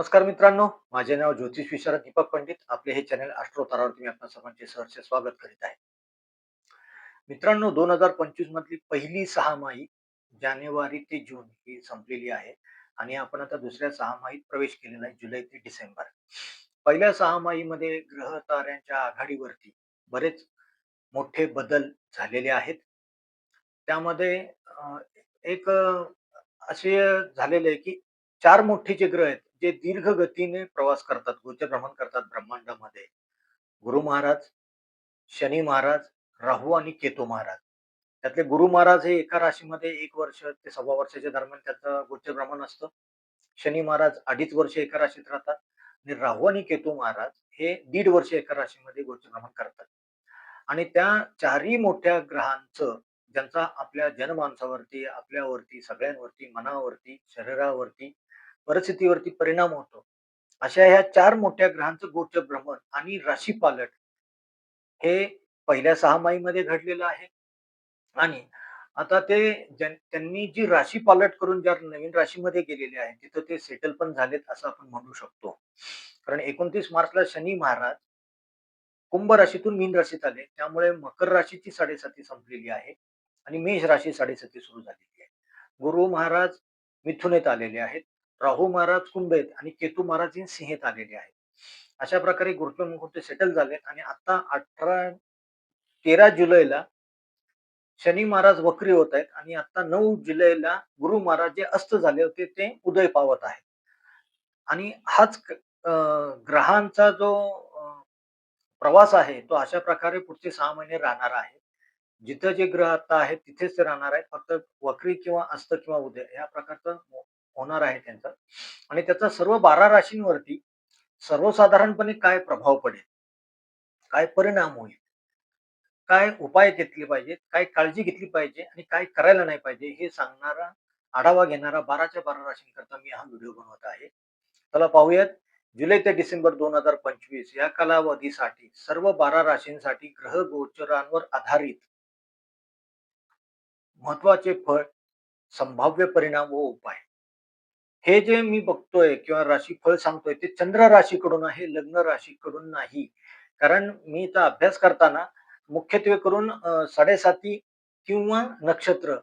नमस्कार मित्रांनो माझे नाव ज्योतिष विशारद दीपक पंडित. आपले हे चॅनल अष्ट्रोतारावरती मी आपल्या सर्वांचे सहर्ष स्वागत करीत आहे. मित्रांनो दोन हजार पंचवीस मधली पहिली सहामाही जानेवारी ते जून ही संपलेली आहे आणि आपण आता दुसऱ्या सहामाहीत प्रवेश केलेला आहे जुलै ते डिसेंबर. पहिल्या सहामाहीमध्ये ग्रह ताऱ्यांच्या आघाडीवरती बरेच मोठे बदल झालेले आहेत. त्यामध्ये एक असे झालेले आहे की चार मोठे जे ग्रह आहेत जे दीर्घ गतीने प्रवास करतात गोचरभ्रमण करतात ब्रह्मांडामध्ये गुरु महाराज शनी महाराज राहू आणि केतू महाराज. त्यातले गुरु महाराज हे एका राशीमध्ये एक वर्ष ते सव्वा वर्षाच्या दरम्यान त्याचं गोचर भ्रमण असतं. शनी महाराज अडीच वर्ष एका राशीत राहतात आणि राहू आणि केतू महाराज हे दीड वर्ष एका राशीमध्ये गोचर भ्रमण करतात. आणि त्या चारही मोठ्या ग्रहांचं ज्यांचा आपल्या जनमानसावरती आपल्यावरती सगळ्यांवरती मनावरती शरीरावरती परिस्थितीवरती परिणाम होतो. अशा ह्या चार मोठ्या ग्रहांचं गोचर भ्रमण आणि राशी पालट हे पहिल्या सहामाहीमध्ये घडलेलं आहे. आणि आता ते त्यांनी जी राशी पालट करून ज्या नवीन राशीमध्ये गेलेले आहेत तिथं ते सेटल पण झालेत असं आपण म्हणू शकतो. कारण एकोणतीस मार्चला शनी महाराज कुंभ राशीतून मीन राशीत आले. त्यामुळे मकर राशीची साडेसाती संपलेली आहे आणि मेष राशी साडेसाती सुरू झालेली आहे. गुरु महाराज मिथुनेत आलेले आहेत. राहू महाराज कुंभेत आणि केतू महाराज हे सिंहेत आलेले आहेत. अशा प्रकारे गुरुत्व मुहूर्त सेटल झाले आणि आता अठरा तेरा जुलैला शनी महाराज वक्री होत आहेत आणि आता नऊ जुलैला गुरु महाराज जे अस्त झाले होते ते उदय पावत आहेत. आणि हाच ग्रहांचा जो प्रवास आहे तो अशा प्रकारे पुढचे सहा महिने राहणार आहे. जिथं जे ग्रह आता आहेत तिथेच ते राहणार आहेत. फक्त वक्री किंवा अस्त किंवा उदय या प्रकारचं होणार आहे त्यांचा. आणि त्याचा सर्व बारा राशींवरती सर्वसाधारणपणे काय प्रभाव पडेल? काय परिणाम होईल? काय उपाय घेतले पाहिजेत? काय काळजी घेतली पाहिजे? आणि काय करायला नाही पाहिजे? हे सांगणारा आढावा घेणारा बाराच्या बारा राशींकरता मी हा व्हिडिओ बनवत आहे. चला पाहूयात. जुलै ते डिसेंबर दोन हजार पंचवीस या कालावधीसाठी सर्व बारा राशींसाठी ग्रह गोचरांवर आधारित महत्त्वाचे फळ संभाव्य परिणाम व उपाय. हे जे मी बघतोय किंवा राशीफळ सांगतोय ते चंद्र राशीकडून आहे लग्न राशीकडून नाही. कारण मी इथं अभ्यास करताना मुख्यत्वे करून साडेसाती किंवा नक्षत्र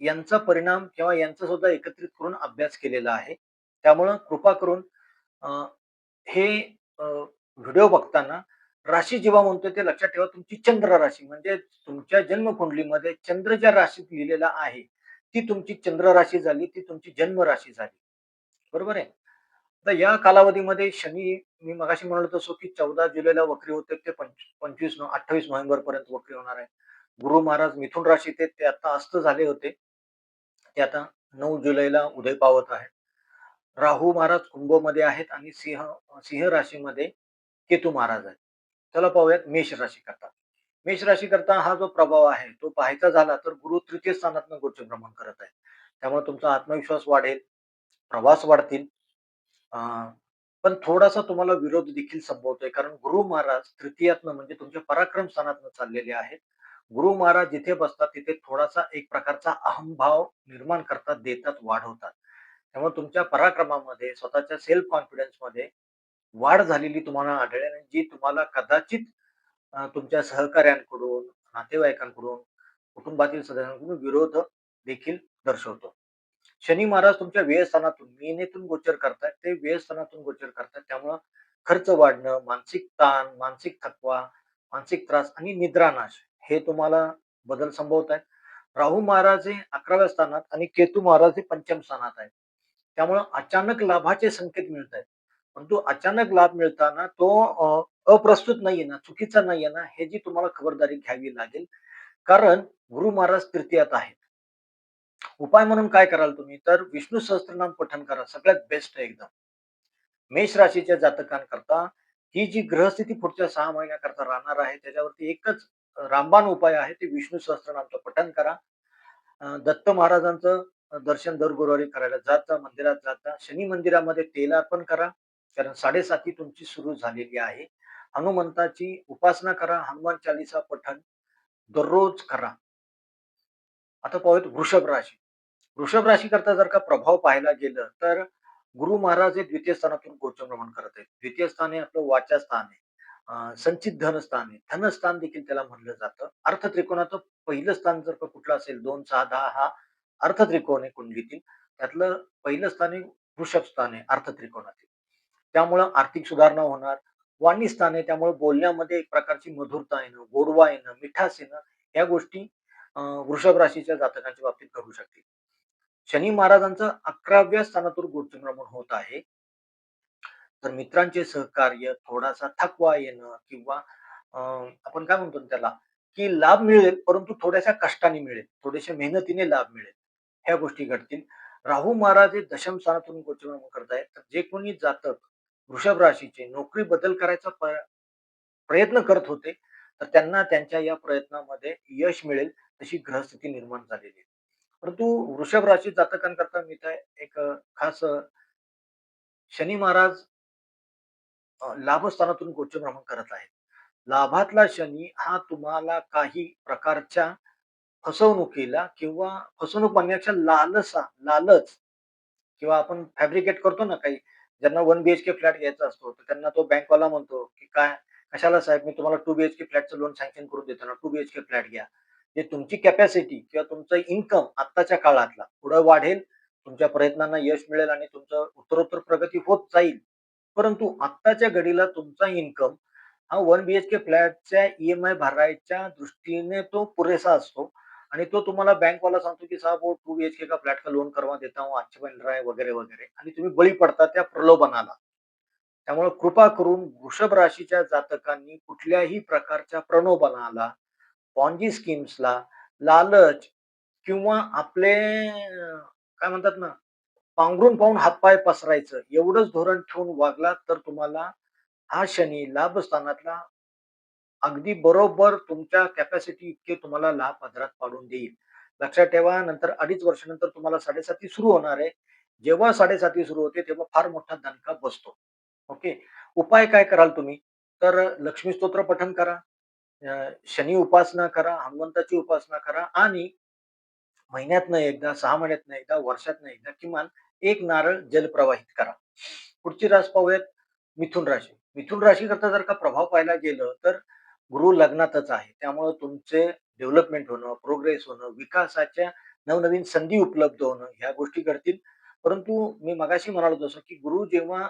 यांचा परिणाम किंवा यांचा सुद्धा एकत्रित करून अभ्यास केलेला आहे. त्यामुळं कृपा करून हे व्हिडिओ बघताना राशी जेव्हा म्हणतोय ते लक्षात ठेवा. तुमची चंद्र राशी म्हणजे तुमच्या जन्मकुंडलीमध्ये चंद्र ज्या राशीत लिहिलेला आहे ती तुमची चंद्र राशी झाली ती तुमची जन्म राशी झाली. बरोबर आहे? तर या कालावधीमध्ये शनी मी मगाशी म्हणलो तसो की चौदा जुलैला वक्री होते ते पंच- पंचवीस नो- अठ्ठावीस नोव्हेंबर पर्यंत वक्री होणार आहे. गुरु महाराज मिथुन राशीत ते आता अस्त झाले होते. ते आता नऊ जुलैला उदय पावत आहेत राहू महाराज कुंभमध्ये आहेत आणि सिंह सिंह राशीमध्ये केतू महाराज आहेत. चला पाहूयात मेष राशी करतात मेष राशी करता हा जो प्रभाव आहे तो पाहायचा झाला तर गुरु तृतीय स्थानात गोचर भ्रमण करत आहे त्यामुळे तुमचा आत्मविश्वास वाढेल प्रवास वाढतील. अं, पण थोडासा तुम्हाला विरोध देखील संभवतोय कारण गुरु महाराज तृतीयात्म म्हणजे तुमच्या पराक्रम स्थानातनं चाललेले आहेत. गुरु महाराज जिथे बसतात तिथे थोडासा एक प्रकारचा अहमभाव निर्माण करतात देतात वाढवतात. त्यामुळे तुमच्या पराक्रमामध्ये स्वतःच्या सेल्फ कॉन्फिडन्समध्ये वाढ झालेली तुम्हाला आढळेल जी तुम्हाला कदाचित तुमच्या सहकार्यांकडून नातेवाईकांकडून कुटुंबातील सदस्यांकडून विरोध देखील दर्शवतो. शनी महाराज तुमच्या व्ययस्थानातून मीनेतून गोचर करतात. ते व्ययस्थानातून गोचर करतात. त्यामुळं खर्च वाढणं मानसिक ताण मानसिक थकवा मानसिक त्रास आणि निद्रानाश हे तुम्हाला बदल संभवत आहेत. राहू महाराज हे अकराव्या स्थानात आणि केतू महाराज हे पंचम स्थानात आहेत. त्यामुळं अचानक लाभाचे संकेत मिळत आहेत. परंतु अचानक लाभ मिळताना तो अप्रस्तुत नाहीये ना चुकीचा नाहीये ना हे जी तुम्हाला खबरदारी घ्यावी लागेल. कारण गुरु महाराज तृतीयात आहेत. उपाय म्हणून काय कराल तुम्ही? तर विष्णू सहस्त्रनाम पठन करा सगळ्यात बेस्ट आहे एकदम. मेष राशीच्या जातकांकरता ही जी ग्रहस्थिती पुढच्या सहा महिन्याकरता राहणार आहे त्याच्यावरती एकच रामबाण उपाय आहे ते विष्णू सहस्त्रनामचं पठन करा. दत्त महाराजांचं दर्शन दर गुरुवारी करायला जाता मंदिरात जाता शनी मंदिरामध्ये तेल अर्पण करा. कारण साडेसाती तुमची सुरू झालेली आहे. हनुमंताची उपासना करा हनुमान चालिसा पठन दररोज करा आता पाहूयात वृषभ राशी वृषभ राशी करता जर का प्रभाव पाहायला गेलं तर गुरु महाराज हे द्वितीय स्थानातून गोचरभ्रमण करत आहेत. द्वितीय स्थान हे आपलं वाचास्थान आहे. संचित धनस्थान आहे. धनस्थान देखील त्याला म्हणलं जातं. अर्थत्रिकोणाचं पहिलं स्थान जर का कुठलं असेल 2, 6, 10 हा अर्थत्रिकोण आहे कुंडलीतील. त्यातलं पहिलं स्थान आहे वृषभ स्थान आहे अर्थत्रिकोणातील. त्यामुळं आर्थिक सुधारणा होणार. वाणी स्थान आहे त्यामुळे बोलण्यामध्ये एक प्रकारची मधुरता येणं, गोडवा येणं, मिठास येणं या गोष्टी वृषभ राशीच्या जातकांच्या बाबतीत घडू शकतील. शनी महाराजांचं 11व्या स्थानातून गोचरभ्रमण होत आहे. तर मित्रांचे सहकार्य, थोडासा थकवा येणं किंवा आपण काय म्हणतो त्याला, की लाभ मिळेल, परंतु थोड्याशा कष्टाने मिळेल, थोड्याशा मेहनतीने लाभ मिळेल. ह्या गोष्टी घडतील. राहू महाराज हे दशम स्थानातून गोचरभ्रमण करत आहेत. तर जे कोणी जातक वृषभ राशीचे नोकरी बदल करायचा प्रयत्न करत होते, तर त्यांना त्यांच्या या प्रयत्नामध्ये यश मिळेल, तशी ग्रहस्थिती निर्माण झालेली आहे. परंतु वृषभ राशी जातकांकरता मी तर एक खास शनी महाराज लाभस्थानातून गोचर भ्रमण करत आहेत. लाभातला शनी हा तुम्हाला काही प्रकारच्या फसवणुकीला किंवा फसवणूक म्हणण्यापेक्षा लालसा लालच किंवा आपण फॅब्रिकेट करतो ना काही ज्यांना वन बीएचके फ्लॅट घ्यायचा असतो तर त्यांना तो बँकवाला म्हणतो की काय कशाला साहेब मी तुम्हाला टू बीएचके फ्लॅटचं लोन सँक्शन करून देतो ना टू बीएचके फ्लॅट घ्या. जे तुमची कॅपॅसिटी किंवा तुमचं इन्कम आत्ताच्या काळातला पुढे वाढेल तुमच्या प्रयत्नांना यश मिळेल आणि तुमचं उत्तरोत्तर प्रगती होत जाईल. परंतु आत्ताच्या घडीला तुमचा इन्कम हा वन बीएचके फ्लॅटच्या ईएमआय भरायच्या दृष्टीने तो पुरेसा असतो. आणि तो तुम्हाला बँक वाला सांगतो की साहब वो हो, टू के का फ्लॅट का लोन करवा देता हूँ अच्छे बन आहे वगैरे वगैरे. आणि तुम्ही बळी पडता त्या प्रलोभनाला. त्यामुळे कृपा करून वृषभ राशीच्या जातकांनी कुठल्याही प्रकारच्या प्रलोभनाला पॉन्जी स्कीम्सला लालच किंवा आपले काय म्हणतात ना पांघरून पाहून हातपाय पसरायचं एवढंच धोरण ठेवून वागला तर तुम्हाला हा शनी लाभस्थानातला अगदी बरोबर तुमच्या कॅपॅसिटी इतके तुम्हाला लाभ पदरात पाडून देईल. लक्षात ठेवा नंतर अडीच वर्षानंतर तुम्हाला 7.5 सुरू होणार आहे. जेव्हा 7.5 सुरू होते तेव्हा फार मोठा दणका बसतो. ओके. उपाय काय कराल तुम्ही? तर लक्ष्मी स्तोत्र पठन करा. शनी उपासना करा, हनुमंताची उपासना करा आणि महिन्यातनं एकदा, सहा महिन्यातनं एकदा, वर्षातनं एकदा किमान एक नारळ जलप्रवाहित करा. पुढची रास पाहूयात मिथुन राशी. मिथुन राशीकरता जर का प्रभाव पाहायला गेलं तर गुरु लग्नातच आहे. त्यामुळं तुमचे डेव्हलपमेंट होणं, प्रोग्रेस होणं, विकासाच्या नवनवीन संधी उपलब्ध होणं ह्या गोष्टी घडतील. परंतु मी मगाशी म्हणालो जसं की गुरु जेव्हा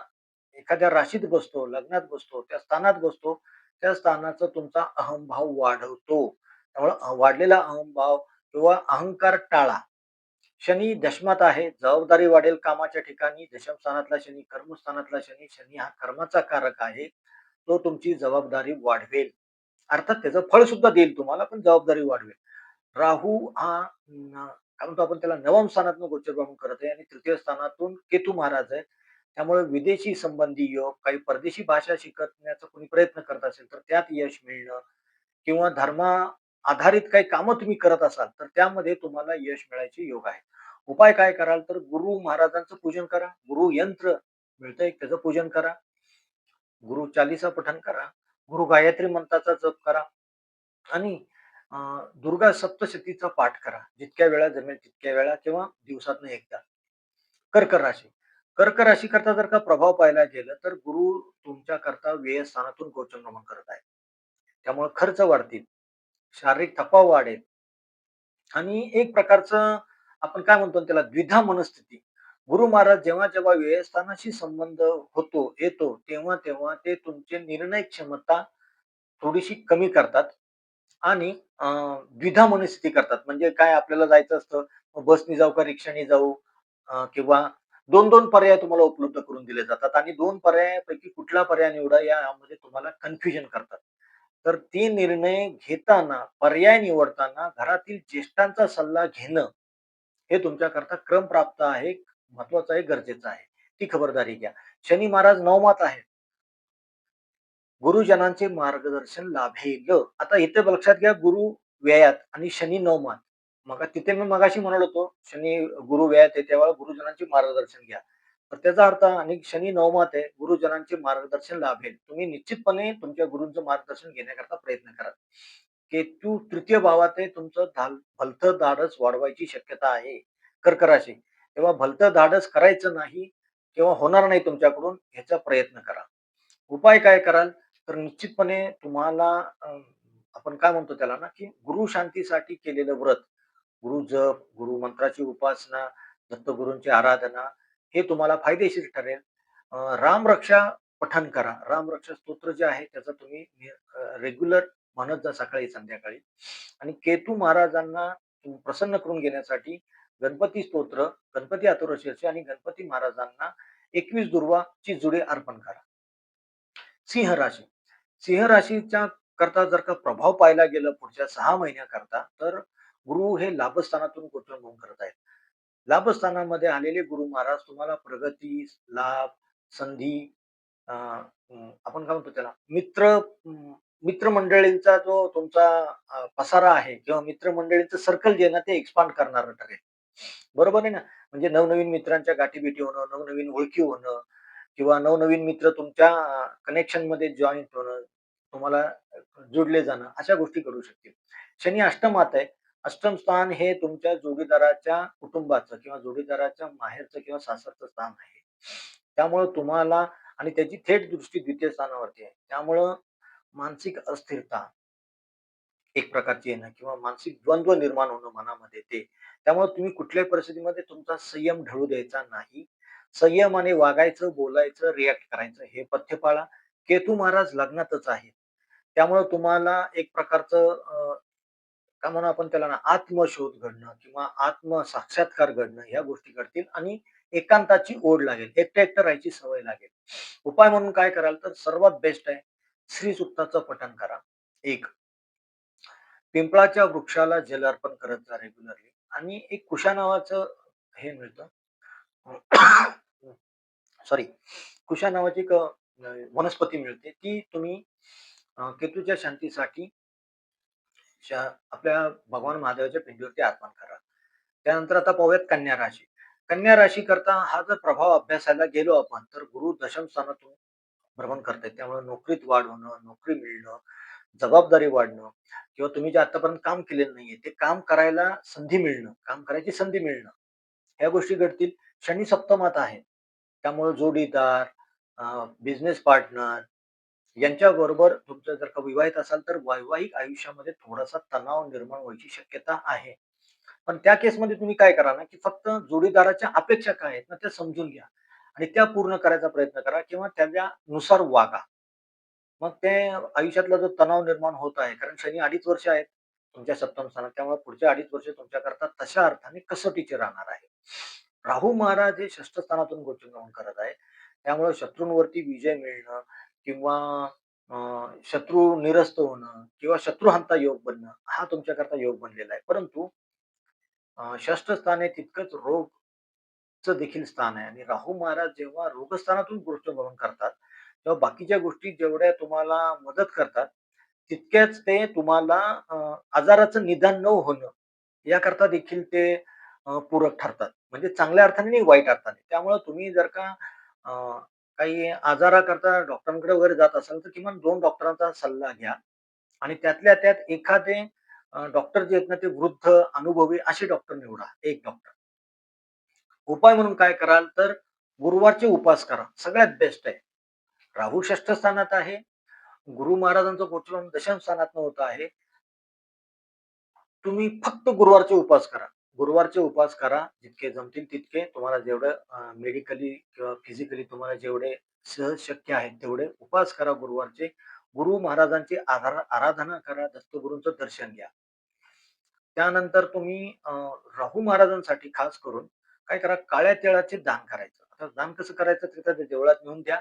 एखाद्या राशीत बसतो, लग्नात बसतो, त्या स्थानात बसतो, त्या स्थानाचा तुमचा अहंभाव वाढवतो. त्यामुळे वाढलेला अहंभाव किंवा अहंकार टाळा. शनी दशमात आहे. जबाबदारी वाढेल कामाच्या ठिकाणी. दशमस्थानातला शनी, कर्मस्थानातला शनी, शनी हा कर्माचा कारक आहे. तो तुमची जबाबदारी वाढवेल. अर्थात त्याचं फळ सुद्धा देईल तुम्हाला, पण जबाबदारी वाढवेल. राहू हा काय म्हणतो आपण त्याला नवम स्थानातून गोचर भ्रमण करत आहे आणि तृतीय स्थानातून केतू महाराज आहे. त्यामुळे विदेशी संबंधी योग, काही परदेशी भाषा शिकण्याचा कोणी प्रयत्न करत असेल, तर त्यात यश मिळणं किंवा धर्मा आधारित काही कामं तुम्ही करत असाल, तर त्यामध्ये तुम्हाला यश मिळायचे योग आहे. उपाय काय कराल? तर गुरु महाराजांचं पूजन करा. गुरु यंत्र मिळतंय त्याचं पूजन करा. गुरु चालीसा पठण करा. गुरु गायत्री मंत्राचा जप करा आणि दुर्गा सप्तशतीचा पाठ करा. जितक्या वेळा जमेल तितक्या वेळा किंवा दिवसातनं एकदा. कर्क राशी. कर्क राशीकरता जर का प्रभाव पाहायला गेलं, तर गुरु तुमच्याकरता व्यय स्थानातून गोचर भ्रमण करत आहे. त्यामुळे खर्च वाढतील. शारीरिक थकवा वाढेल आणि एक प्रकारचं आपण काय म्हणतो त्याला द्विधा मनस्थिती. गुरु महाराज जेव्हा जेव्हा व्ययस्थानाशी संबंध होतो, येतो, तेव्हा तेव्हा ते तुमची निर्णय क्षमता थोडीशी कमी करतात आणि द्विधा मनस्थिती करतात. म्हणजे काय आपल्याला जायचं असतं, बसने बसनी जाऊ का रिक्षाने जाऊ किंवा 2-2 पर्याय तुम्हाला उपलब्ध करून दिले जातात आणि दोन पर्यायापैकी कुठला पर्याय निवडा यामध्ये तुम्हाला कन्फ्युजन करतात. तर ते निर्णय घेताना, पर्याय निवडताना घरातील ज्येष्ठांचा सल्ला घेणं हे तुमच्याकरता क्रमप्राप्त आहे, महत्वाचं आहे, गरजेचं आहे. ती खबरदारी घ्या. शनी महाराज नवमात आहेत. गुरुजनांचे मार्गदर्शन लाभेल. आता इथे लक्षात घ्या गुरु व्ययात आणि शनी नवमात. मग तिथे मी मगाशी म्हणालो होतो, शनी गुरु व्ययात आहे तेव्हा गुरुजनांचे मार्गदर्शन घ्या. तर त्याचा अर्थ आणि शनी नवमात आहे, गुरुजनांचे मार्गदर्शन लाभेल. तुम्ही निश्चितपणे तुमच्या गुरुंचं मार्गदर्शन घेण्याकरता प्रयत्न करा. केतू तृतीय भावात आहे, तुमचं धाल भलतं धाडस वाढवायची शक्यता आहे. कर्कराशी तेव्हा भलतं धाडस करायचं नाही किंवा होणार नाही तुमच्याकडून ह्याचा प्रयत्न करा. उपाय काय कराल? तर निश्चितपणे तुम्हाला आपण काय म्हणतो त्याला ना, की गुरु शांतीसाठी केलेलं व्रत, गुरु जप, गुरु मंत्राची उपासना, दत्तगुरूंची आराधना हे तुम्हाला फायदेशीर ठरेल. रामरक्षा पठन करा. रामरक्षा स्तोत्र जे आहे त्याचा तुम्ही रेग्युलर म्हणत जा सकाळी संध्याकाळी आणि केतू महाराजांना प्रसन्न करून घेण्यासाठी गणपती स्तोत्र, गणपती अतुरशीर्ष आणि गणपती महाराजांना 21 दुर्वाची जुडे अर्पण करा. सिंह राशी. सिंह राशीच्या करता जर का प्रभाव पाहायला गेलं पुढच्या सहा महिन्याकरता तर गुरु हे लाभस्थानातून गोचर होऊन करत आहेत. लाभस्थानामध्ये आलेले गुरु महाराज तुम्हाला प्रगती लाभ संधी अं, आपण काय म्हणतो त्याला? मित्र मित्रमंडळींचा जो तुमचा पसारा आहे किंवा मित्रमंडळींचं सर्कल जे ना ते एक्सपांड करणार ठरेल. बरोबर आहे ना? म्हणजे नवनवीन मित्रांच्या गाठीभेटी होणं नवनवीन ओळखी होणं किंवा नवनवीन मित्र तुमच्या कनेक्शनमध्ये जॉईंट होणं तुम्हाला जोडले जाणं अशा गोष्टी करू शकतील. शनी अष्टमात आहे. अष्टम स्थान हे तुमच्या जोडीदाराच्या कुटुंबाचं किंवा जोडीदाराच्या माहेरचं किंवा सासरचं स्थान आहे. त्यामुळं तुम्हाला आणि त्याची थेट दृष्टी द्वितीय स्थानावरती आहे. त्यामुळं मानसिक अस्थिरता एक प्रकारची येणं किंवा मानसिक द्वंद्व निर्माण होणं मनामध्ये ते त्यामुळे तुम्ही कुठल्याही परिस्थितीमध्ये तुमचा संयम ढळू द्यायचा नाही. संयमाने वागायचं बोलायचं रिॲक्ट करायचं हे पथ्य पाळा. केतू महाराज लग्नातच आहे त्यामुळे तुम्हाला एक प्रकारचं काय म्हणून आपण त्याला ना आत्मशोध घडणं किंवा आत्म साक्षात्कार घडणं ह्या गोष्टी घडतील आणि एकांताची ओढ लागेल एकटं एकटं राहायची सवय लागेल. उपाय म्हणून काय कराल तर सर्वात बेस्ट आहे श्री सुक्ताचं पठण करा. एक पिंपळाच्या वृक्षाला जल अर्पण करत जा रेग्युलरली आणि एक कुशा नावाचं हे मिळतं. सॉरी कुशा नावाची एक वनस्पती मिळते. ती तुम्ही केतूच्या शांतीसाठी आपल्या भगवान महादेवाच्या पिंडीवरती अर्पण करा. त्यानंतर आता पाहूयात कन्या राशी. कन्या राशी करता हा जर प्रभाव अभ्यासाला गेलो आपण तर गुरु दशम स्थानातून भ्रमण करते त्यामुळे नोकरीत वाढ होणं नोकरी मिळणं जबाबदारी वाढणं किंवा तुम्ही जे आतापर्यंत काम केलेलं नाहीये ते काम करायला संधी मिळणं काम करायची संधी मिळणं ह्या गोष्टी घडतील. शनी सप्तमात आहे. त्यामुळे जोडीदार बिझनेस पार्टनर यांच्या बरोबर तुमचं जर का विवाहित असाल तर वैवाहिक आयुष्यामध्ये थोडासा तणाव निर्माण व्हायची शक्यता आहे. पण त्या केसमध्ये तुम्ही काय करा ना की फक्त जोडीदाराच्या अपेक्षा काय आहेत ना त्या समजून घ्या आणि त्या पूर्ण करायचा प्रयत्न करा किंवा त्याच्यानुसार वागा. मग ते आयुष्यातला जो तणाव निर्माण होत आहे कारण शनी अडीच वर्ष आहेत तुमच्या सप्तम स्थानात त्यामुळे पुढच्या अडीच वर्ष तुमच्याकरता तशा अर्थाने कसोटीचे राहणार आहे. राहू महाराज हे षष्ठ स्थानातून करत आहे त्यामुळे शत्रूंवरती विजय मिळणं किंवा शत्रू निरस्त होणं किंवा शत्रुहंता योग बनणं हा तुमच्याकरता योग बनलेला आहे. परंतु षष्ठ स्थान हे तितकंच रोग देखील स्थान आहे. आणि राहू महाराज जेव्हा रोगस्थानातून गोष्ट करतात तेव्हा बाकीच्या गोष्टी जेवढ्या तुम्हाला मदत करतात तितक्याच ते तुम्हाला आजाराचं निदान न होणं याकरता देखील ते पूरक ठरतात. म्हणजे चांगल्या अर्थाने नाही वाईट अर्थाने. त्यामुळे तुम्ही जर का काही आजाराकरता डॉक्टरांकडे वगैरे जात असाल तर किमान दोन डॉक्टरांचा सल्ला घ्या. आणि त्यातल्या त्यात एखादे डॉक्टर जे आहेत ना ते वृद्ध अनुभवी असे डॉक्टर निवडा. एक डॉक्टर. उपाय म्हणून काय कराल तर गुरुवारचे उपास करा. सगळ्यात बेस्ट आहे. राहू षष्ठ स्थानात आहे. गुरु महाराजांचं गोचरण दशम स्थानात होत आहे. तुम्ही फक्त गुरुवारचे उपास करा. गुरुवारचे उपास करा. जितके जमतील तितके तुम्हाला जेवढं मेडिकली किंवा फिजिकली तुम्हाला जेवढे सहज शक्य आहेत तेवढे उपास करा गुरुवारचे. गुरु महाराजांची आराधना करा. दत्तगुरूंचं दर्शन घ्या. त्यानंतर तुम्ही राहू महाराजांसाठी खास करून काय करा? काळ्या तेळाचे दान करायचं. आता दान कसं करायचं? तिथं देवळात नेऊन द्या.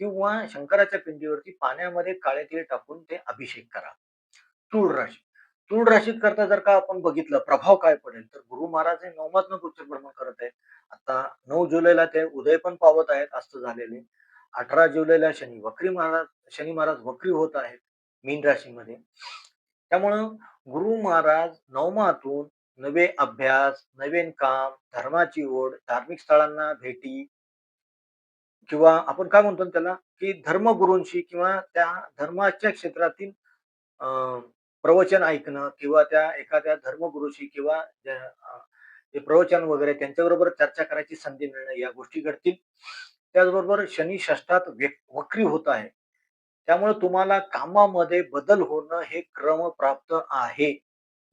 किंवा शंकराच्या पिंडीवरती पाण्यामध्ये काळे तीळ टाकून ते अभिषेक करा. तूळ राशी तूळ राशीत करता जर का आपण बघितलं प्रभाव काय पडेल? तर गुरु महाराज हे नवमात्म गोचर भ्रमण करत आहेत. आता नऊ जुलैला ते उदय पण पावत आहेत अस्त झालेले. अठरा जुलैला शनी वक्री महाराज शनी महाराज वक्री होत आहेत मीन राशीमध्ये. त्यामुळं गुरु महाराज नवमातून नवे अभ्यास नवीन काम धर्माची ओढ धार्मिक स्थळांना भेटी किंवा आपण काय म्हणतो त्याला की धर्मगुरूंशी किंवा त्या धर्माच्या क्षेत्रातील प्रवचन ऐकणं किंवा त्या एखाद्या धर्मगुरूशी किंवा जे प्रवचन वगैरे त्यांच्याबरोबर चर्चा करायची संधी मिळणं या गोष्टी घडतील. त्याचबरोबर शनी षष्ठात वक्री होत आहे. त्यामुळे तुम्हाला कामामध्ये बदल होणं हे क्रम प्राप्त आहे.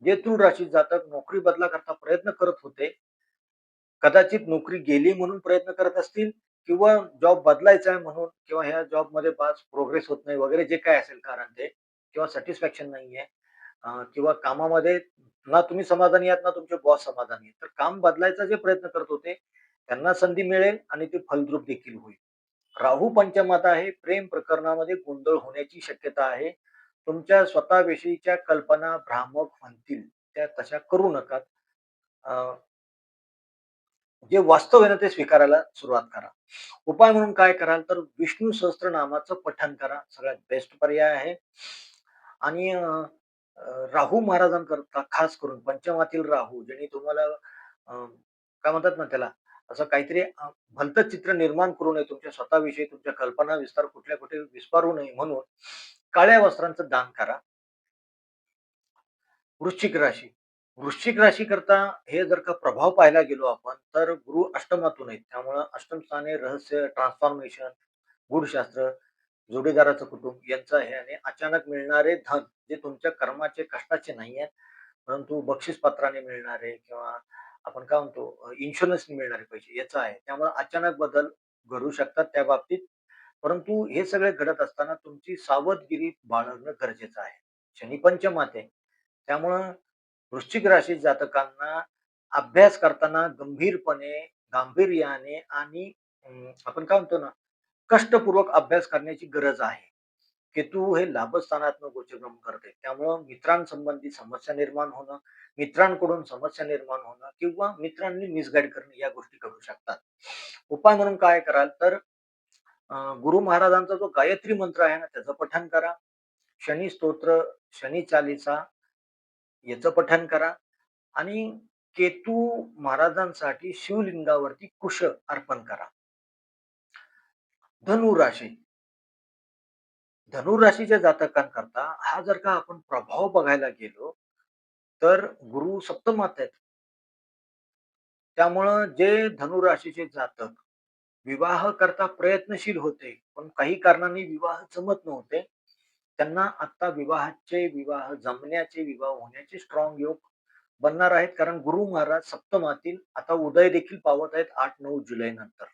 जे तृढ राशीत जातक नोकरी बदला करता प्रयत्न करत होते. कदाचित नोकरी गेली म्हणून प्रयत्न करत असतील किंवा जॉब बदलायचा आहे म्हणून किंवा ह्या जॉबमध्ये पास प्रोग्रेस होत नाही वगैरे जे काय असेल कारण ते किंवा सॅटिस्फॅक्शन नाहीये आहे किंवा कामामध्ये ना तुम्ही समाधानी आहात ना तुमचे बॉस समाधानी आहेत. तर काम बदलायचा जे प्रयत्न करत होते, त्यांना संधी मिळेल आणि ते फलद्रूप देखील होईल. राहू पंचमात आहे. प्रेम प्रकरणामध्ये गोंधळ होण्याची शक्यता आहे. तुमच्या स्वतःविषयीच्या कल्पना भ्रामक म्हणतील, त्या तशा करू नका. जे वास्तव आहे ना, ते स्वीकारायला सुरुवात करा. उपाय म्हणून काय कराल, तर विष्णू सहस्त्रनामाचं पठण करा. सगळ्यात बेस्ट पर्याय आहे. आणि राहू महाराजांकरता खास करून पंचमातील राहू ज्याने तुम्हाला काय म्हणतात ना त्याला, असं काहीतरी अ, भलतं चित्र निर्माण करू नये तुमच्या स्वतःविषयी तुमच्या कल्पना विस्तार कुठल्या कुठे विस्तारू नये म्हणून काळ्या वस्त्रांचं दान करा. वृश्चिक राशी. वृश्चिक राशीकरता हे जर का प्रभाव पाहायला गेलो आपण, तर गुरु अष्टमातून आहेत. त्यामुळं अष्टमस्थाने रहस्य, ट्रान्सफॉर्मेशन, गूढशास्त्र, जोडीदाराचं कुटुंब यांचं हे आणि अचानक मिळणारे धन, जे तुमच्या कर्माचे, कष्टाचे नाही आहेत, परंतु बक्षीसपत्राने मिळणारे किंवा आपण काय म्हणतो इन्शुरन्स मिळणारे पैसे याचं आहे. त्यामुळे अचानक बदल घडू शकतात त्या बाबतीत. परंतु हे सगळे घडत असताना तुमची सावधगिरी बाळगणं गरजेचं आहे. शनी आहे. त्यामुळं वृश्चिक राशी जातकांना अभ्यास करताना गंभीरपणे, गांभीर्याने आणि आपण काय म्हणतो ना, कष्टपूर्वक अभ्यास करण्याची गरज आहे. केतू हे लाभस्थानात्मक गोचरक्रम करते. त्यामुळं मित्रांसंबंधी समस्या निर्माण होणं, मित्रांकडून समस्या निर्माण होणं किंवा मित्रांनी मिसगाईड करणं या गोष्टी घडू शकतात. उपाय म्हणून काय कराल तर गुरु महाराजांचा जो गायत्री मंत्र आहे ना, त्याचं पठण करा. शनी स्तोत्र, शनी चालीसा याचं पठण करा आणि केतू महाराजांसाठी शिवलिंगावरती कुश अर्पण करा. धनु राशी. धनु राशीच्या जातकांकरता हा जर का आपण प्रभाव बघायला गेलो, तर गुरु सप्तमात आहेत. त्यामुळं जे धनुराशीचे जातक विवाह करता प्रयत्नशील होते, पण काही कारणांनी विवाह जमत नव्हते. त्यांना आता विवाहाचे, विवाह जमण्याचे, विवाह होण्याचे स्ट्रॉंग योग बनणार आहेत. कारण गुरु महाराज सप्तमातील आता उदय देखील पावत आहेत 8-9 जुलै नंतर.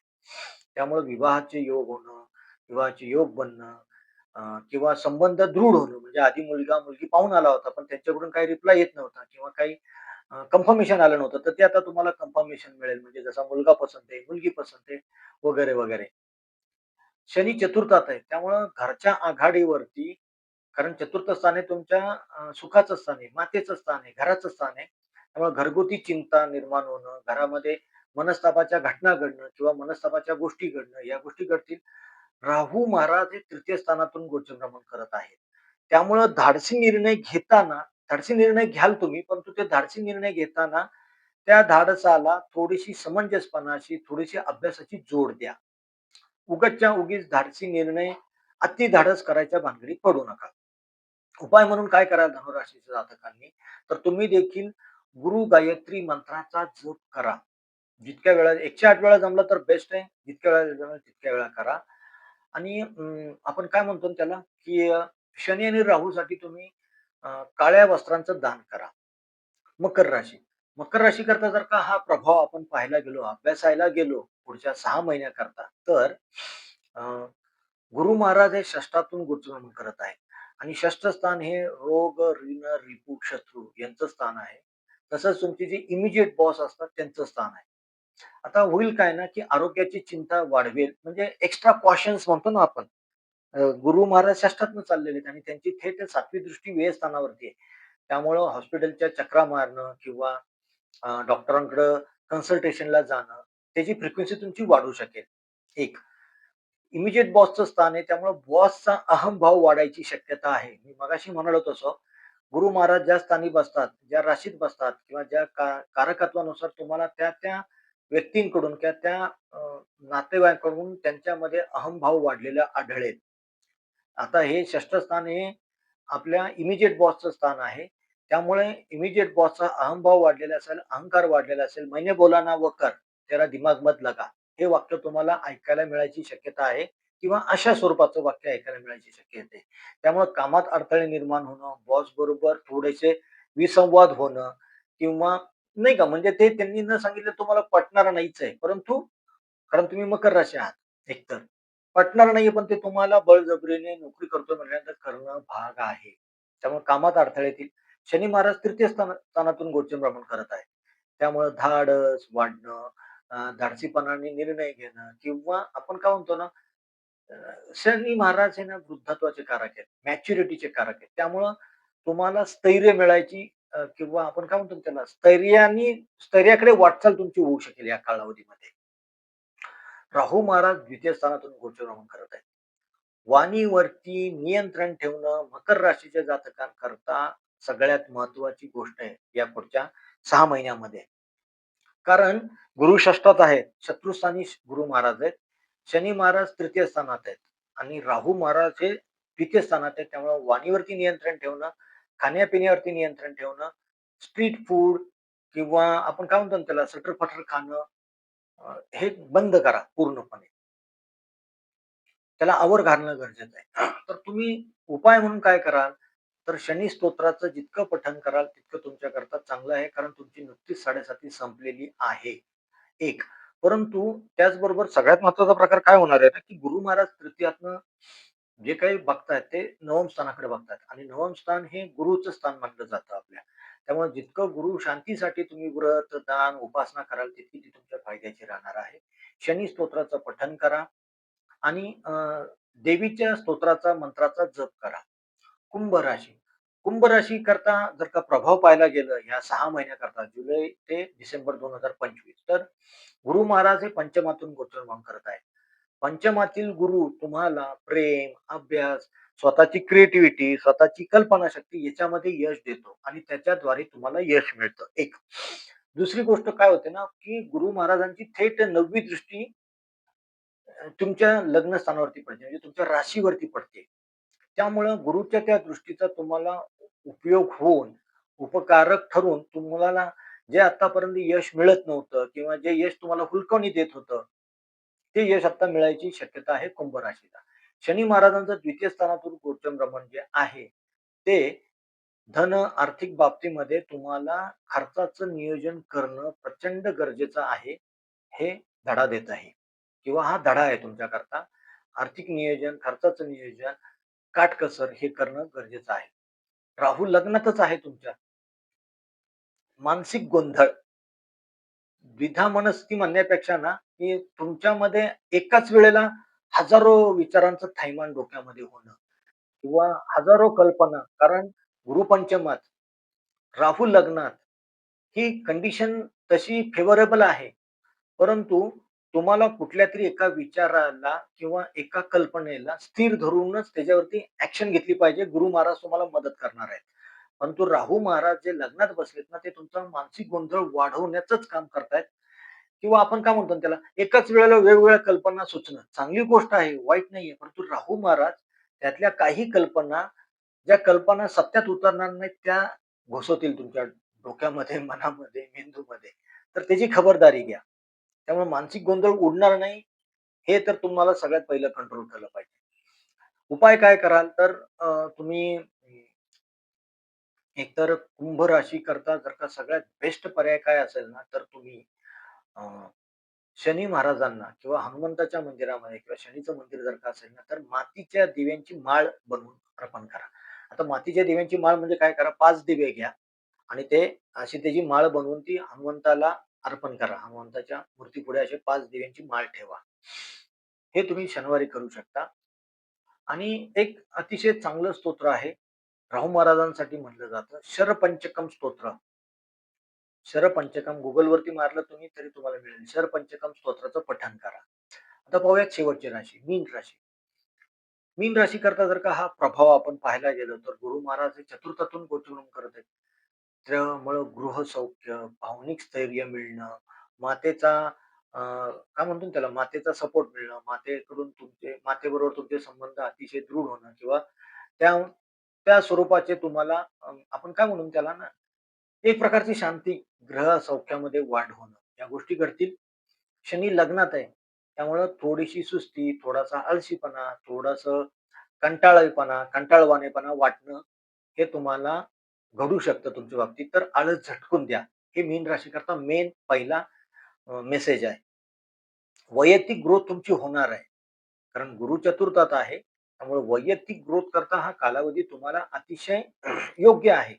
त्यामुळे विवाहाचे योग होणं, विवाहाचे योग बनणं किंवा संबंध दृढ होणं म्हणजे आधी मुलगा-मुलगी पाहून आला होता, पण त्यांच्याकडून काही रिप्लाय येत नव्हता किंवा काही कन्फर्मेशन आलं नव्हतं. तर ते आता तुम्हाला कन्फर्मेशन मिळेल. म्हणजे जसा मुलगा पसंत आहे, मुलगी पसंत आहे वगैरे, वगैरे. शनी चतुर्थात आहे. त्यामुळं घरच्या आघाडीवरती कारण चतुर्थ स्थान आहे तुमच्या सुखाचं स्थान आहे, मातेचं स्थान आहे, घराचं स्थान आहे. त्यामुळे घरगुती चिंता निर्माण होणं, घरामध्ये मनस्तापाच्या घटना घडणं किंवा मनस्तापाच्या गोष्टी घडणं, या गोष्टी घडतील. राहू महाराज हे तृतीय स्थानातून गोचरगमन करत आहेत. त्यामुळं धाडसी निर्णय घेताना धाडसी निर्णय घ्याल तुम्ही, परंतु ते धाडसी निर्णय घेताना त्या धाडसाला थोडीशी समंजसपणाशी थोडीशी अभ्यासाची जोड द्या. उगाचच्या उगीच धाडसी निर्णय, अति धाडस करायच्या भानगडीत पडू नका. उपाय म्हणून काय करा धनुराशीच्या जातकांनी, तर तुम्ही देखील गुरु गायत्री मंत्राचा जप करा. जितक्या वेळा 108 वेळा जमलं तर बेस्ट आहे. जितक्या वेळा जमेल तितक्या वेळा करा. आणि आपण काय म्हणतो त्याला, की शनी आणि राहूसाठी तुम्ही काळ्या वस्त्रांचं दान करा. मकर राशी. मकर राशी करता जर का हा प्रभाव आपण पाहायला गेलो, अभ्यासायला गेलो पुढच्या सहा महिन्याकरता, तर गुरु महाराज हे षष्ठातून गोचरगमन करत आहेत आणि षष्ठस्थान हे रोग, ऋण, रिपू, शत्रू यांचं स्थान आहे. तसंच तुमचे जे इमिजिएट बॉस असतात त्यांचं स्थान आहे. आता होईल काय ना, की आरोग्याची चिंता वाढवेल म्हणजे एक्स्ट्रा कॉशन्स म्हणतो ना आपण. गुरु महाराज षष्ठातनं चाललेले आहेत आणि त्यांची थेट सातवी दृष्टी वेळ स्थानावरती आहे. त्यामुळं हॉस्पिटलच्या चक्रा मारणं किंवा डॉक्टरांकडं कन्सल्टेशनला जाणं, त्याची फ्रिक्वेन्सी तुमची वाढू शकेल. एक. इमिजिएट बॉसचं स्थान आहे त्यामुळे बॉसचा अहमभाव वाढायची शक्यता आहे. मी मगाशी म्हणालो तसं, गुरु महाराज ज्या स्थानी बसतात, ज्या राशीत बसतात किंवा ज्या का कारकत्वानुसार तुम्हाला त्या-त्या व्यक्तींकडून किंवा त्या नातेवाईकडून त्यांच्यामध्ये अहमभाव वाढलेला आढळेल. आता हे षष्ठ स्थान हे आपल्या इमिजिएट बॉसचं स्थान आहे. त्यामुळे इमिजिएट बॉसचा अहमभाव वाढलेला असेल, अहंकार वाढलेला असेल, मैने बोलाना व कर, त्याला दिमाग मत लगा." हे वाक्य तुम्हाला ऐकायला मिळायची शक्यता आहे किंवा अशा स्वरूपाचं वाक्य ऐकायला मिळायची शक्यता आहे. त्यामुळे कामात अडथळे निर्माण होणं, बॉस बरोबर थोडेसे विसंवाद होणं किंवा नाही का म्हणजे ते त्यांनी न सांगितलं तुम्हाला पटणार नाहीच आहे. परंतु कारण तुम्ही मकर राशी आहात एकतर. पटणार नाहीये पण ते तुम्हाला बळजबरीने नोकरी करतो म्हटल्यानंतर करणं भाग आहे. त्यामुळे कामात अडथळे येतील. शनी महाराज तृतीय स्थान स्थानातून गोचर भ्रमण करत आहे. त्यामुळे धाडस वाढणं, अ, धाडसीपणाने निर्णय घेणं किंवा आपण काय म्हणतो ना, अ, शनी महाराज हे ना वृद्धत्वाचे कारक आहेत, मॅच्युरिटीचे कारक आहेत. त्यामुळं तुम्हाला स्थैर्य मिळायची अ, किंवा आपण काय म्हणतो ना त्याला स्थैर्याने स्थैर्याकडे वाटचाल तुमची होऊ शकेल या कालावधीमध्ये. राहू महाराज द्वितीय स्थानातून गोचरभ्रमण करत आहेत. वाणीवरती नियंत्रण ठेवणं मकर राशीच्या जातकांकरता सगळ्यात महत्वाची गोष्ट आहे या पुढच्या 6 महिन्यामध्ये. कारण गुरु षष्ठात आहे शत्रुस्थानी गुरु महाराज आहेत. शनी महाराज तृतीय स्थानात आहेत आणि राहू महाराज हे द्वितीय स्थानात आहेत. त्यामुळे वाणीवरती नियंत्रण ठेवणं, खाण्यापिण्यावरती नियंत्रण ठेवणं, स्ट्रीट फूड किंवा आपण काय म्हणतो त्याला सटर-फटर खाणं हे बंद करा पूर्णपणे. त्याला आवर घालणं गरजेचं आहे. तर तुम्ही उपाय म्हणून काय कराल? तर शनी स्तोत्राचं जितकं पठन कराल तितकं तुमच्याकरता चांगलं आहे. कारण तुमची नुकतीच 7.5 संपलेली आहे. एक. परंतु त्याचबरोबर सगळ्यात महत्त्वाचा प्रकार काय होणार आहे ना, की गुरु महाराज तृतीयातनं जे काही बघतायत ते नवम स्थानाकडे बघतायत आणि नवम स्थान हे गुरुचं स्थान मानलं जातं आपल्या. त्यामुळे जितकं गुरु शांतीसाठी तुम्ही व्रत, दान, उपासना कराल तितकी ती तुमच्या फायद्याची राहणार आहे. शनी स्तोत्राचं पठन करा आणि देवीच्या स्तोत्राचा मंत्राचा जप करा. कुंभ राशी. कुंभ राशी करता जर का प्रभाव पाहायला गेलं ह्या सहा महिन्याकरता जुलै ते डिसेंबर 2025 तर गुरु महाराज हे पंचमातून गोचरभ्रमण करत आहेत. पंचमातील गुरु तुम्हाला प्रेम, अभ्यास, स्वतःची क्रिएटिव्हिटी, स्वतःची कल्पनाशक्ती याच्यामध्ये यश देतो आणि त्याच्याद्वारे तुम्हाला यश मिळतं. एक. दुसरी गोष्ट काय होते ना, की गुरु महाराजांची थेट नववी दृष्टी तुमच्या लग्न स्थानावरती पडते म्हणजे तुमच्या राशीवरती पडते. त्यामुळं गुरुच्या त्या दृष्टीचा तुम्हाला उपयोग होऊन, उपकारक ठरून तुम्हाला जे आतापर्यंत यश मिळत नव्हतं किंवा जे यश तुम्हाला हुलकवणी देत होतं, ते यश आता मिळायची शक्यता आहे कुंभ राशीला. शनी महाराजांचं द्वितीय स्थानातून गोचर भ्रमण जे आहे, ते धन, आर्थिक बाबतीमध्ये तुम्हाला खर्चाचं नियोजन करणं प्रचंड गरजेचं आहे, हे धडा देत आहे किंवा हा धडा आहे तुमच्याकरता. आर्थिक नियोजन, खर्चाचं नियोजन, काटकसर हे करणं गरजेचं आहे. राहू लग्नातच आहे तुमच्या. मानसिक गोंधळ. द्विधा मनस्थिती म्हणण्यापेक्षा ना, की तुमच्यामध्ये एकाच वेळेला हजारो विचारांचं थैमान डोक्यामध्ये होणं किंवा हजारो कल्पना. कारण गुरु पंचमात, राहू लग्नात, ही कंडिशन तशी फेवरेबल आहे. परंतु तुम्हाला कुठल्या तरी एका विचाराला किंवा एका कल्पनेला स्थिर धरूनच त्याच्यावरती ऍक्शन घेतली पाहिजे. गुरु महाराज तुम्हाला मदत करणार आहेत. परंतु राहू महाराज जे लग्नात बसलेत ना, ते तुमचा मानसिक गोंधळ वाढवण्याचंच काम करतायत किंवा आपण काय म्हणतो त्याला, एकाच वेळेला वेगवेगळ्या कल्पना सुचणं. चांगली गोष्ट आहे, वाईट नाहीये. परंतु राहू महाराज त्यातल्या काही कल्पना, ज्या कल्पना सत्यात उतरणार नाहीत, त्या घुसवतील तुमच्या डोक्यामध्ये, मनामध्ये, मेंदूमध्ये. तर त्याची खबरदारी घ्या. त्यामुळे मानसिक गोंधळ उडणार नाही, हे तर तुम्हाला सगळ्यात पहिलं कंट्रोल केलं पाहिजे. उपाय काय कराल तर तुम्ही एकतर कुंभ राशी करता जर का सगळ्यात बेस्ट पर्याय काय असेल ना, तर तुम्ही शनी महाराजांना किंवा हनुमंताच्या मंदिरामध्ये किंवा शनीचं मंदिर जर का असेल ना, तर मातीच्या दिव्यांची माळ बनवून अर्पण करा. आता मातीच्या दिव्यांची माळ म्हणजे काय करा, पाच दिवे घ्या आणि ते अशी त्याची माळ बनवून ती हनुमंताला अर्पण करा. हनुमंताच्या मूर्तीपुढे असे पाच दिव्यांची माळ ठेवा. हे तुम्ही शनिवारी करू शकता आणि एक अतिशय चांगलं स्तोत्र आहे. राहू महाराजांसाठी म्हटलं जातं शरपंचकम स्तोत्र. शरपंचकम गुगलवरती मारलं तुम्ही तरी तुम्हाला मिळेल. शरपंचकम स्तोत्राचं पठण करा. आता पाहूयात शेवटची राशी, मीन राशी. मीन राशी करता जर का हा प्रभाव आपण पाहायला गेलो तर गुरु महाराज हे चतुर्थातून गोचरून करत आहेत. त्यामुळं गृहसौख्य, भावनिक स्थैर्य मिळणं, मातेचा अ, काय म्हणतो ना त्याला मातेचा सपोर्ट मिळणं, मातेकडून तुमचे मातेबरोबर तुमचे संबंध अतिशय दृढ होणं किंवा त्या त्या स्वरूपाचे तुम्हाला अ, आपण काय म्हणू त्याला ना, एक प्रकारची शांती, ग्रह सौख्यामध्ये वाढ होणं, या गोष्टी घडतील. शनी लग्नात आहे. त्यामुळं थोडीशी सुस्ती, थोडासा आळशीपणा, थोडंसं कंटाळेपणा, कंटाळवाणेपणा वाटणं, हे तुम्हाला घडू शकतं तुमच्या बाबतीत. तर आळस झटकून द्या. हे मीन राशीकरता मेन पहिला मेसेज आहे. वैयक्तिक ग्रोथ तुमची होणार आहे. कारण गुरु चतुर्थात आहे. त्यामुळे वैयक्तिक ग्रोथ करता हा कालावधी तुम्हाला अतिशय योग्य आहे.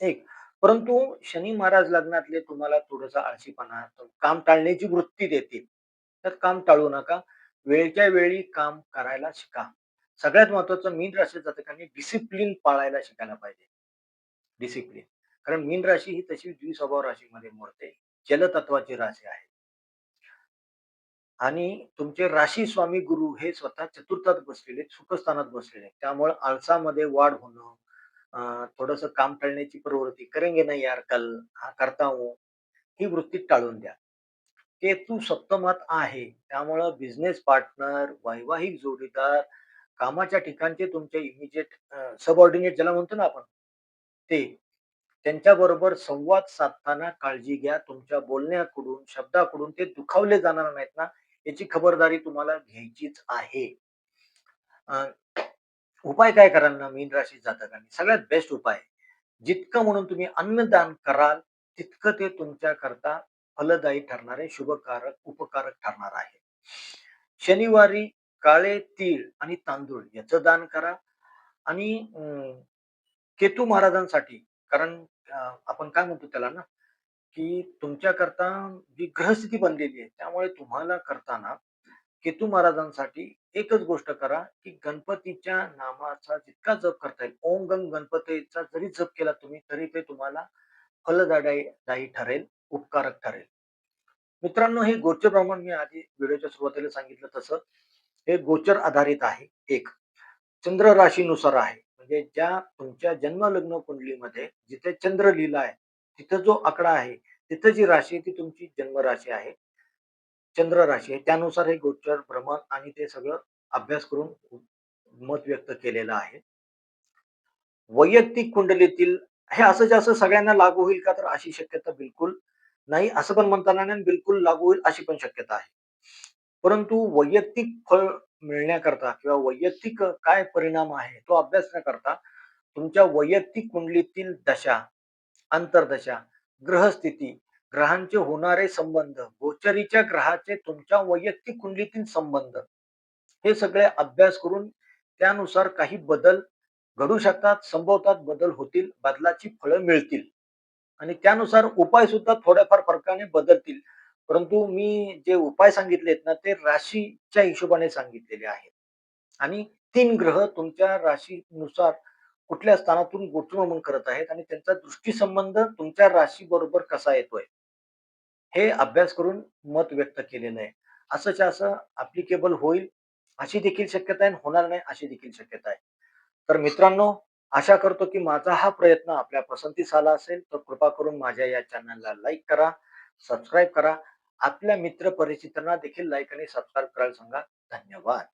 एक परंतु शनी महाराज लग्नातले तुम्हाला थोडंसं आळशीपणा, काम टाळण्याची वृत्ती देतील. तर काम टाळू नका. वेळच्या वेळी काम करायला शिका. सगळ्यात महत्वाचं मीन राशी जातकांनी डिसिप्लिन पाळायला शिकायला पाहिजे. डिसिप्लिन. कारण मीन राशी ही तशी द्विस्वभाव राशीमध्ये मोडते. जलतत्वाची राशी आहे. आणि तुमचे राशी स्वामी गुरु हे स्वतः चतुर्थात बसलेले, सुखस्थानात बसलेले. त्यामुळे आळसामध्ये वाढ होणं, थोडस काम टाळण्याची प्रवृत्ती, करेंगे ना यार कल, हा करता हो ही वृत्ती टाळून द्या. केतू सप्तमात आहे. त्यामुळं बिझनेस पार्टनर, वैवाहिक जोडीदार, कामाच्या ठिकाणचे तुमचे इमिजिएट सबऑर्डिनेट ज्याला म्हणतो ना आपण, ते. त्यांच्याबरोबर संवाद साधताना काळजी घ्या. तुमच्या बोलण्याकडून, शब्दाकडून ते दुखावले जाणार नाहीत ना, याची खबरदारी तुम्हाला घ्यायचीच आहे. अ, उपाय काय कराल ना मीन राशी जातकांनी? सगळ्यात बेस्ट उपाय. जितकं म्हणून तुम्ही अन्नदान कराल, तितकं ते तुमच्याकरता फलदायी ठरणार आहे, शुभकारक, उपकारक ठरणार आहे. शनिवारी काळे तीळ आणि तांदूळ याचं दान करा आणि अं केतू महाराजांसाठी कारण आपण काय म्हणतो त्याला ना, की तुमच्याकरता जी ग्रहस्थिती बनलेली आहे, त्यामुळे तुम्हाला करताना केतू महाराजांसाठी एकच गोष्ट करा, की गणपतीच्या नामाचा जितका जप करता येईल, ओम गंग गणपतीचा जरी जप केला तुम्ही, तरी ते तुम्हाला फलदायी ठरेल, उपकारक ठरेल. मित्रांनो, हे गोचर प्रमाण मी आधी व्हिडिओच्या सुरुवातीला सांगितलं तसं, हे गोचर आधारित आहे. एक चंद्र राशीनुसार आहे. म्हणजे ज्या तुमच्या जन्म लग्न कुंडलीमध्ये जिथे चंद्र लिहिला आहे, तिथं जो आकडा आहे, तिथं जी राशी आहे ती तुमची जन्म राशी आहे. चंद्र राशी आहे. त्यानुसार हे गोचर भ्रमण आणि ते सगळं अभ्यास करून मत व्यक्त केलेलं आहे. वैयक्तिक कुंडलीतील हे असं असं सगळ्यांना लागू होईल का? तर अशी शक्यता बिलकुल नाही. असं पण म्हणताना बिलकुल लागू होईल अशी पण शक्यता आहे. परंतु वैयक्तिक फळ मिळण्याकरता किंवा वैयक्तिक काय परिणाम आहे तो अभ्यास न करता तुमच्या वैयक्तिक कुंडलीतील दशा, अंतर्दशा, ग्रहस्थिती, ग्रहांचे होणारे संबंध, गोचरीच्या ग्रहाचे तुमच्या वैयक्तिक कुंडलीतील संबंध, हे सगळे अभ्यास करून त्यानुसार काही बदल घडू शकतात, संभवतात बदल होतील, बदलाची फळं मिळतील आणि त्यानुसार उपाय सुद्धा थोड्याफार फरकाने बदलतील. परंतु मी जे उपाय सांगितलेत ना, ते राशीच्या हिशोबाने सांगितलेले आहेत आणि तीन ग्रह तुमच्या राशीनुसार कुठल्या स्थानातून गोचरगमन करत आहेत आणि त्यांचा दृष्टीसंबंध तुमच्या राशीबरोबर कसा येतोय, हे अभ्यास करून मत व्यक्त केलेलं आहे. असंच्या असं अप्लिकेबल होईल अशी देखील शक्यता आहे, होणार नाही अशी देखील शक्यता आहे. तर मित्रांनो, आशा करतो की माझा हा प्रयत्न आपल्या पसंतीस आला असेल, तर कृपा करून माझ्या या चॅनलला लाईक करा, सबस्क्राईब करा. आपल्या मित्र परिचितांना देखील लाईक आणि सबस्क्राईब करायला सांगा. धन्यवाद.